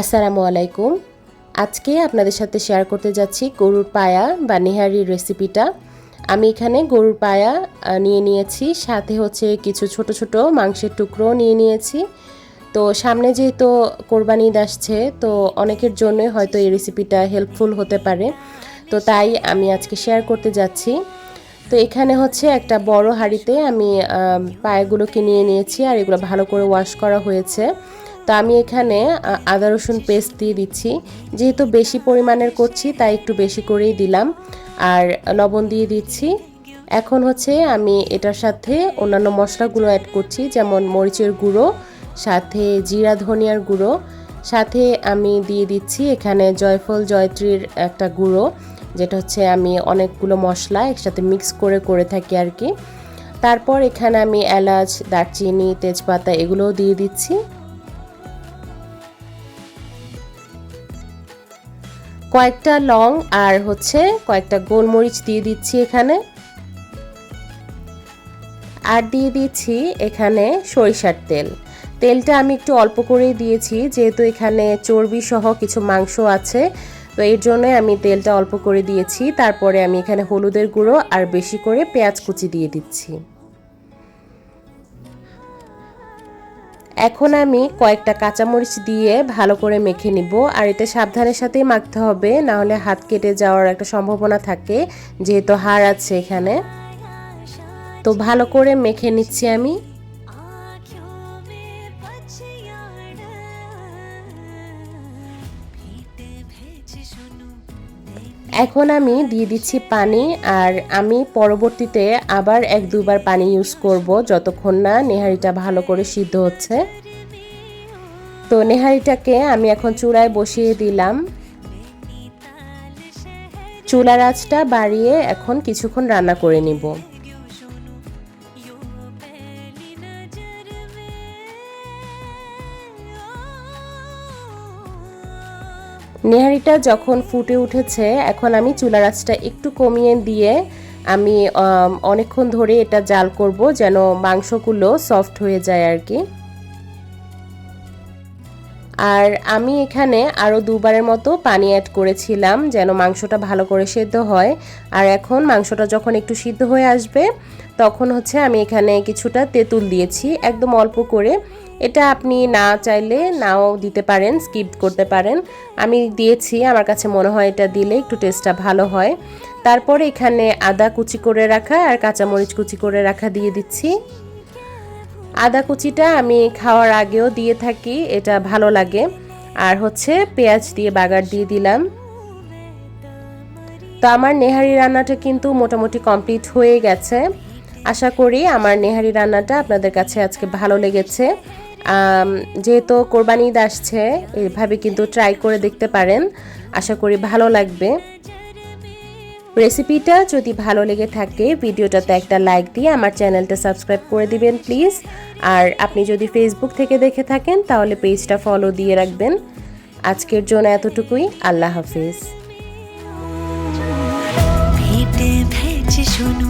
আসসালামু আলাইকুম। আজকে আপনাদের সাথে শেয়ার করতে যাচ্ছি গরুর পায়া বা নেহারির রেসিপিটা আমি এখানে গরুর পায়া নিয়ে নিয়েছি, সাথে হচ্ছে কিছু ছোট ছোট মাংসের টুকরো নিয়ে নিয়েছি। তো সামনে যেহেতু কোরবানি ঈদ আসছে, তো অনেকের জন্যই হয়তো এই রেসিপিটা হেল্পফুল হতে পারে। তো তাই আমি আজকে শেয়ার করতে যাচ্ছি। তো এখানে হচ্ছে একটা বড় হাঁড়িতে আমি পায়াগুলোকে নিয়ে নিয়েছি আর এগুলো ভালো করে ওয়াশ করা হয়েছে। তো আমি এখানে আদা রসুন পেস্ট দিয়ে দিচ্ছি। যেহেতু বেশি পরিমাণের করছি, তাই একটু বেশি করেই দিলাম। আর লবণ দিয়ে দিচ্ছি। এখন হচ্ছে আমি এটার সাথে অন্যান্য মশলাগুলো অ্যাড করছি, যেমন মরিচের গুঁড়ো, সাথে জিরা, ধনিয়ার গুঁড়ো। সাথে আমি দিয়ে দিচ্ছি এখানে জয়ফল, জয়ত্রীর একটা গুঁড়ো, যেটা হচ্ছে আমি অনেকগুলো মশলা একসাথে মিক্স করে করে থাকি আর কি। তারপর এখানে আমি এলাচ, দারচিনি, তেজপাতা এগুলোও দিয়ে দিচ্ছি। কয়েকটা লং আর হচ্ছে কয়েকটা গোলমরিচ দিয়ে দিচ্ছি এখানে। আর দিয়ে দিচ্ছি এখানে সরিষার তেল। তেলটা আমি একটু অল্প করেই দিয়েছি, যেহেতু এখানে চর্বি সহ কিছু মাংস আছে, তো এর জন্য আমি তেলটা অল্প করে দিয়েছি। তারপরে আমি এখানে হলুদের গুঁড়ো আর বেশি করে পেঁয়াজ কুচি দিয়ে দিচ্ছি। এখন আমি কয়েকটা কাঁচামরিচ দিয়ে ভালো করে মেখে নিব, আর এটা সাবধানের সাথেই মাখতে হবে না হলে হাত কেটে যাওয়ার একটা সম্ভাবনা থাকে, যেহেতু হাড় আছে এখানে। তো ভালো করে মেখে নিচ্ছি আমি। এখন আমি দিয়ে দিচ্ছি পানি আর আমি পরবর্তীতে আবার এক দুবার পানি ইউজ করব যতক্ষণ না নেহারিটা ভালো করে সিদ্ধ হচ্ছে। তো নেহারিটাকে আমি এখন চুলায় বসিয়ে দিলাম। চুলার আঁচটা বাড়িয়ে এখন কিছুক্ষণ রান্না করে নিব। নেহারিটা যখন ফুটে উঠেছে, এখন আমি চুলার আঁচটা একটু কমিয়ে দিয়ে আমি অনেকক্ষণ ধরে এটা জাল করব যেন মাংসগুলো সফট হয়ে যায় আর কি। আর আমি এখানে আরও দুবারের মতো পানি অ্যাড করেছিলাম যেন মাংসটা ভালো করে সেদ্ধ হয়। আর এখন মাংসটা যখন একটু সিদ্ধ হয়ে আসবে, তখন হচ্ছে আমি এখানে কিছুটা তেঁতুল দিয়েছি, একদম অল্প করে। এটা আপনি না চাইলে নাও দিতে পারেন স্কিপ করতে পারেন। আমি দিয়েছি, আমার কাছে মনে হয় এটা দিলে একটু টেস্টটা ভালো হয়। তারপরে এখানে আদা কুচি করে রাখা আর কাঁচামরিচ কুচি করে রাখা দিয়ে দিচ্ছি। আদা কুচিটা আমি খাওয়ার আগেও দিয়ে থাকি, এটা ভালো লাগে। আর হচ্ছে পেঁয়াজ দিয়ে বাগার দিয়ে দিলাম। তো আমার নেহারি রান্নাটা কিন্তু মোটামুটি কমপ্লিট হয়ে গেছে। আশা করি আমার নেহারি রান্নাটা আপনাদের কাছে আজকে ভালো লেগেছে। যেহেতু কোরবানি ঈদ আসছে, এভাবে কিন্তু ট্রাই করে দেখতে পারেন। আশা করি ভালো লাগবে। রেসিপিটা যদি ভালো লেগে থাকে, ভিডিওটাতে একটা লাইক দিয়ে আমার চ্যানেলটা সাবস্ক্রাইব করে দিবেন প্লিজ আর আপনি যদি ফেসবুক থেকে দেখে থাকেন, তাহলে পেজটা ফলো দিয়ে রাখবেন। আজকের জন্য এতটুকুই। আল্লাহ হাফিজ। ভিটে ভেজ শুনো